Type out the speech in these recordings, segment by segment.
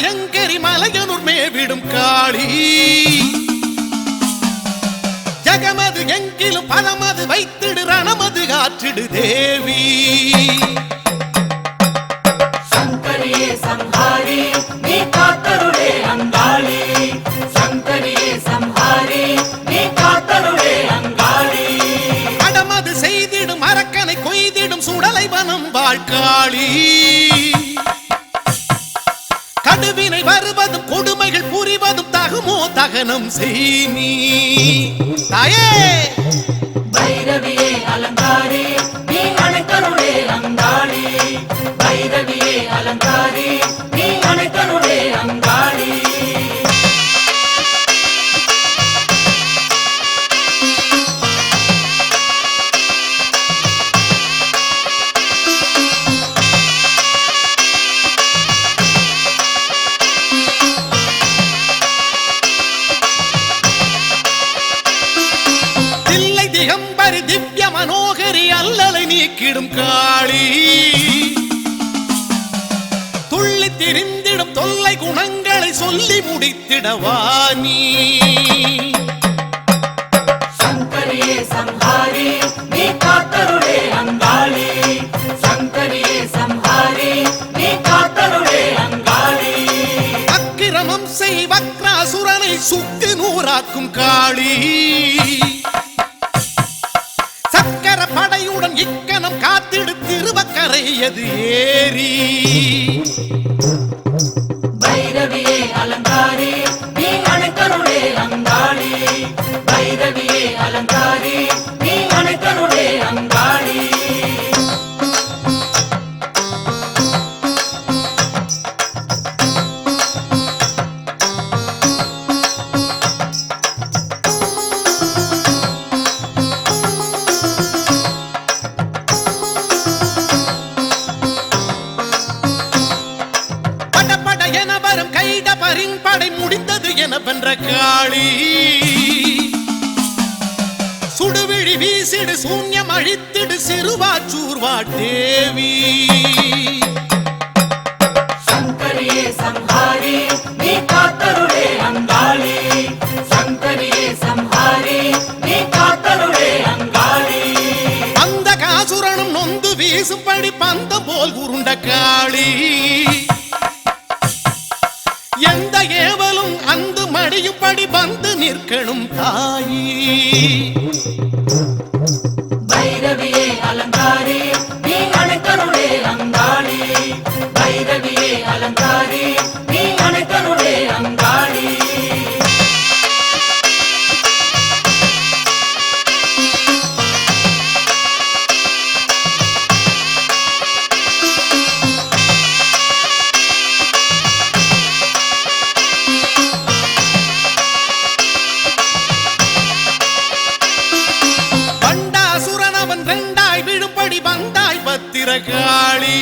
பயங்கரி மலையனூர் மேவிடும் காளி. ஜகமது எங்கிலும் பலமது வைத்திடு ரணமது காற்றிடு தேவி. சங்கரியே சம்ஹாரி நீ காத்தருளே அங்காளி. சங்கரியே சம்ஹாரி நீ காத்தருளே அங்காளி. அடமது செய்திடும் அரக்கனை கொய்திடும் சுடலை வனம் வாழ்காளி தருமோ தகனம் செய் நீ தாயே! பைரவியே அலங்காரி நீ அணைத்தருளே அங்காளி பைரவியே அலங்காரி திரிந்திடும் தொல்லை குணங்களை சொல்லி முடித்திடவா நீ? சங்கரியே சம்ஹாரி நீ காத்தருளே அங்காளி. சங்கரியே சம்ஹாரி நீ காத்தருளே அங்காளி. அக்கிரமம் செய் வக்ராசுரனை சுக்கு நூறாக்கும் காளி. சக்கர படையுடன் காத்திடு வயது ஏறி. பைரவியே அலங்காரி நீ அணைத்தருளே அங்காளி பைரவியே அலங்காரி நீ அணைத்தருளே அங்காளி வரும் கைட பரின்படை முடிந்தது என வென்ற காளி. சுடுவிழி வீசிடு சூன்யம் அழித்திடு சிறுவாச்சூர்வா தேவி சங்கரியே சம்ஹாரி நீ காத்தருளே அங்காளி. சங்கரியே சம்ஹாரி நீ காத்தருளே அங்காளி. அந்த காசுரனும் நொந்து வீசும்படி பந்தம் போல் உருண்ட காளி. அந்த மடியும்படி வந்து நிற்கணும் தாயி. பைரவிய பத்திரகாளி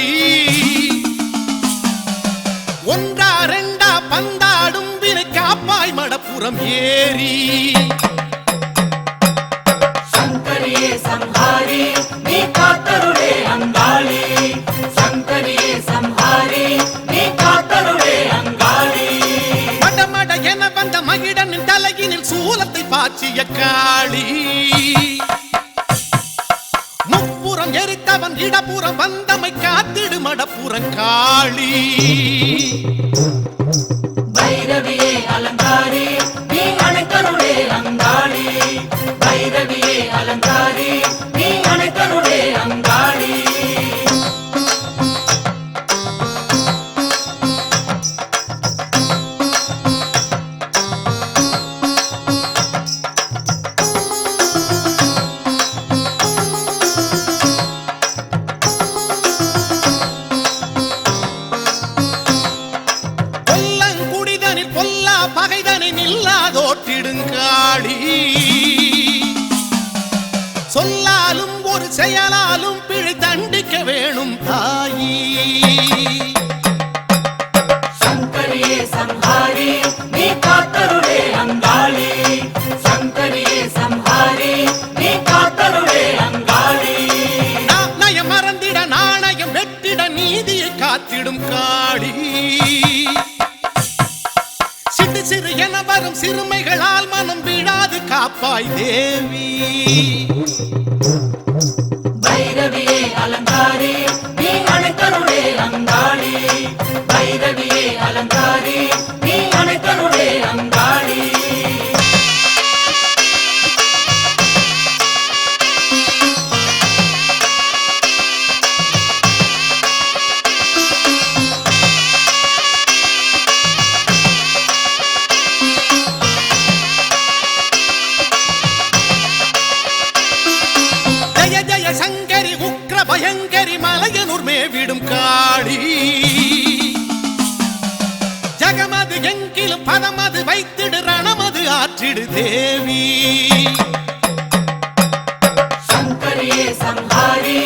ஒன்றா ரெண்டா பந்தாடும் வினை காப்பாய் மடப்புறம் ஏறி. சங்கரியே சம்ஹாரி நீ காத்தருளே அங்காளி. சங்கரியே சம்ஹாரி நீ காத்தருளே அங்காளி. மடமட என வந்த மகிடனின் தலையினில் சூலத்தை பாய்ச்சிய காளி. வந்தமை காத்திடு மடப்புறம் சொல்லாலும் ஒரு செயலாலும் பிழை தண்டிக்க வேணும் தாயி. சங்கரியே சங்காரி நீ காத்தருளே அங்காளி. சங்கரியே சங்காரி நீ காத்தருளே அங்காளி. நயம் மறந்திட சிறுமைகளால் மனம் காப்பாய் தேவி. ஆடி ஜகமது எங்கிலும் பதமது வைத்திடு ரணமது ஆற்றிடு தேவி. சங்கரியே சங்காரி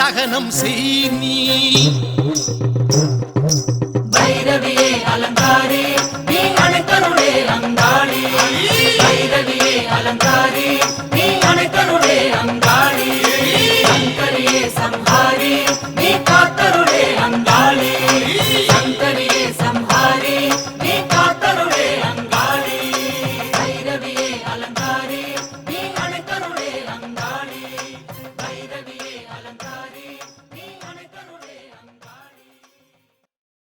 தகனம் செய் நீ